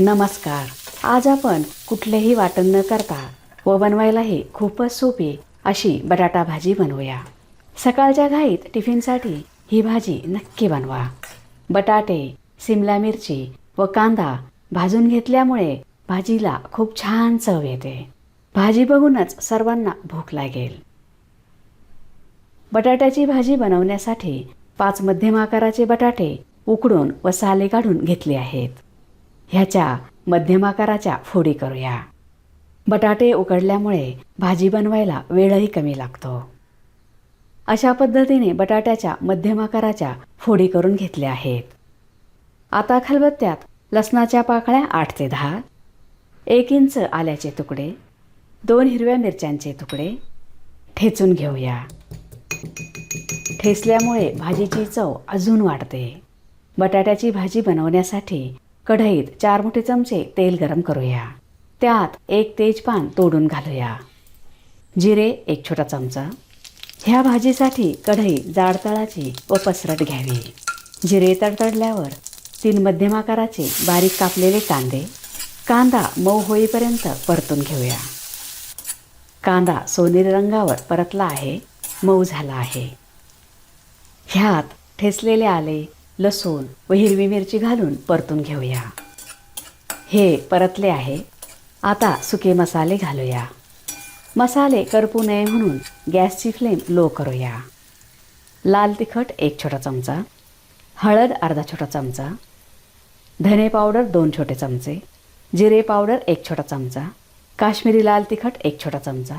नमस्कार. आज आपण कुठलेही वाटण न करता व बनवायलाही खूपच सोपी अशी बटाटा भाजी बनवूया. सकाळच्या घाईत टिफिनसाठी ही भाजी नक्की बनवा. बटाटे सिमला मिरची व कांदा भाजून घेतल्यामुळे भाजीला खूप छान चव येते. भाजी बघूनच सर्वांना भूक लागेल. बटाट्याची भाजी बनवण्यासाठी पाच मध्यम आकाराचे बटाटे उकडून व साले काढून घेतले आहेत. ह्याच्या मध्यम आकाराच्या फोडी करूया. बटाटे उकडल्यामुळे भाजी बनवायला वेळही कमी लागतो. अशा पद्धतीने बटाट्याच्या मध्यम आकाराच्या फोडी करून घेतल्या आहेत. आता खलबत्त्यात लसणाच्या पाकळ्या आठ ते दहा एक इंच आल्याचे तुकडे दोन हिरव्या मिरच्यांचे तुकडे ठेचून घेऊया. ठेचल्यामुळे भाजीची चव अजून वाढते. बटाट्याची भाजी बनवण्यासाठी कढईत चार मोठे चमचे तेल गरम करूया. त्यात एक तेजपान तोडून घालूया. जिरे एक छोटा चमचा. ह्या भाजीसाठी कढई जाडतळाची व पसरट घ्यावी. जिरे तडतडल्यावर तीन मध्यम आकाराचे बारीक कापलेले कांदे कांदा मऊ होईपर्यंत परतून घेऊया. कांदा सोनेरी रंगावर परतला आहे मऊ झाला आहे. ह्यात ठेसलेले आले लसूण व हिरवी मिरची घालून परतून घेऊया. हे परतले आहे. आता सुके मसाले घालूया. मसाले करपू नये म्हणून गॅसची फ्लेम लो करूया. लाल तिखट एक छोटा चमचा हळद अर्धा छोटा चमचा धने पावडर दोन छोटे चमचे जिरे पावडर एक छोटा चमचा काश्मीरी लाल तिखट एक छोटा चमचा.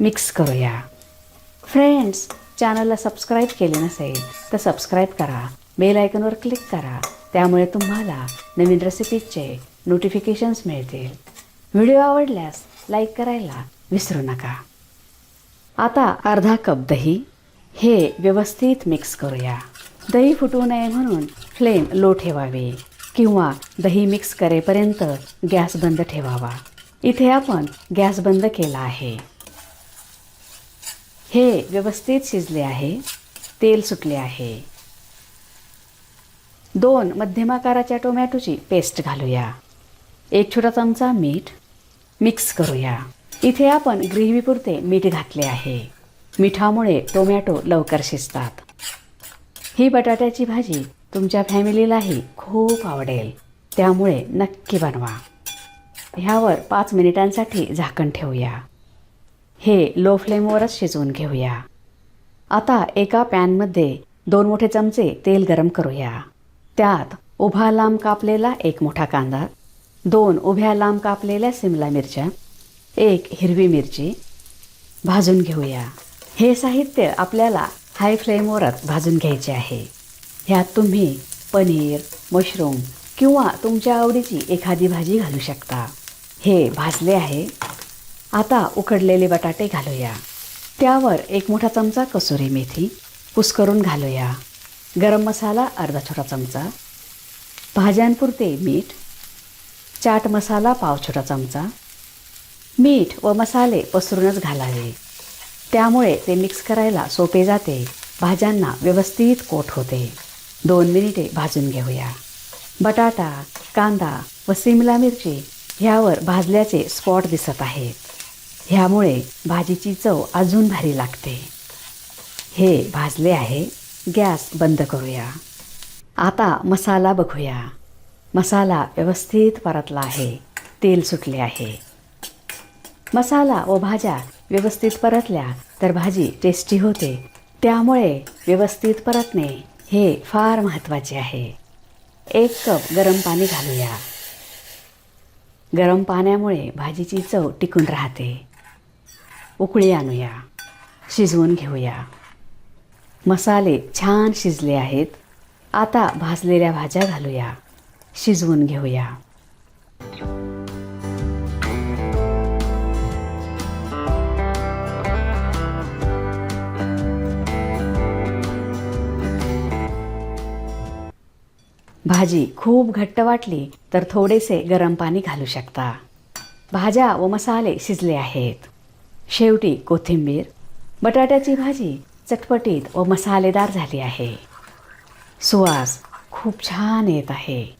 मिक्स करूया. फ्रेंड्स चॅनलला सबस्क्राईब केले नसेल तर सबस्क्राईब करा. बेल आयकनवर क्लिक करा. त्यामुळे तुम्हाला नवीन रेसिपीजचे नोटिफिकेशन्स मिळतील. व्हिडिओ आवडल्यास लाईक करायला विसरू नका. आता अर्धा कप दही. हे व्यवस्थित मिक्स करूया. दही फुटू नये म्हणून फ्लेम लो ठेवावी किंवा दही मिक्स करेपर्यंत गॅस बंद ठेवावा. इथे आपण गॅस बंद केला आहे. हे व्यवस्थित शिजले आहे. तेल सुटले आहे. दोन मध्यम आकाराच्या टोमॅटोची पेस्ट घालूया. एक छोटा चमचा मीठ मिक्स करूया. इथे आपण ग्रेव्हीपुरते मीठ घातले आहे. मिठामुळे टोमॅटो लवकर शिजतात. ही बटाट्याची भाजी तुमच्या फॅमिलीलाही खूप आवडेल. त्यामुळे नक्की बनवा. ह्यावर पाच मिनिटांसाठी झाकण ठेवूया. हे लो फ्लेमवरच शिजवून घेऊया. आता एका पॅनमध्ये दोन मोठे चमचे तेल गरम करूया. त्यात उभा लांब कापलेला एक मोठा कांदा दोन उभ्या लांब कापलेल्या सिमला मिरच्या एक हिरवी मिरची. भाजून घेऊया. हे साहित्य आपल्याला हाय फ्लेमवरच भाजून घ्यायचे आहे. ह्यात तुम्ही पनीर मशरूम किंवा तुमच्या आवडीची एखादी भाजी घालू शकता. हे भाजले आहे. आता उकडलेले बटाटे घालूया. त्यावर एक मोठा चमचा कसुरी मेथी कुस्करून घालूया. गरम मसाला अर्धा छोटा चमचा. भाज्यांपुरते मीठ. चाट मसाला पाव छोटा चमचा. मीठ व मसाले पसरूनच घालावे. त्यामुळे ते मिक्स करायला सोपे जाते. भाज्यांना व्यवस्थित कोट होते. दोन मिनिटे भाजून घेऊया. बटाटा कांदा व सिमला मिरची ह्यावर भाजल्याचे स्पॉट दिसत आहेत. ह्यामुळे भाजीची चव अजून भारी लागते. हे भाजले आहे. गॅस बंद करूया. आता मसाला बघूया. मसाला व्यवस्थित परतला आहे. तेल सुटले आहे. मसाला व भाज्या व्यवस्थित परतल्या तर भाजी टेस्टी होते. त्यामुळे व्यवस्थित परतणे हे फार महत्त्वाचे आहे. एक कप गरम पाणी घालूया. गरम पाण्यामुळे भाजीची चव टिकून राहते. उकळी आणूया. शिजवून घेऊया. मसाले छान शिजले आहेत. आता भाजलेल्या भाज्या घालूया. शिजवून घेऊया. भाजी खूप घट्ट वाटली तर थोडेसे गरम पाणी घालू शकता. भाज्या व मसाले शिजले आहेत. शेवटी कोथिंबीर बटाट्याची भाजी चटपटीत व मसालेदार झाली आहे. सुवास खूप छान येत आहे.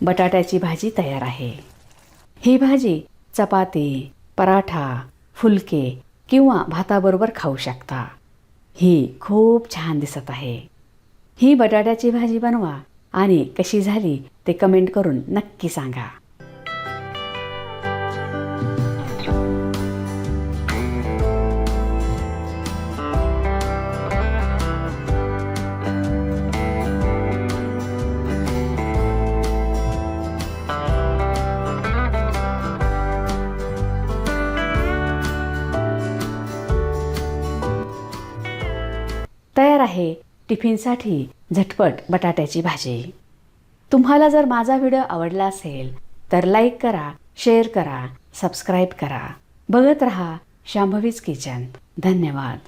बटाट्याची भाजी तयार आहे. ही भाजी चपाती पराठा फुलके किंवा भाताबरोबर खाऊ शकता. ही खूप छान दिसत आहे. ही बटाट्याची भाजी बनवा आणि कशी झाली ते कमेंट करून नक्की सांगा. आहे टिफिनसाठी झटपट बटाट्याची भाजी. तुम्हाला जर माझा व्हिडिओ आवडला असेल तर लाईक करा शेअर करा सबस्क्राईब करा. बघत रहा शांभवीज किचन. धन्यवाद.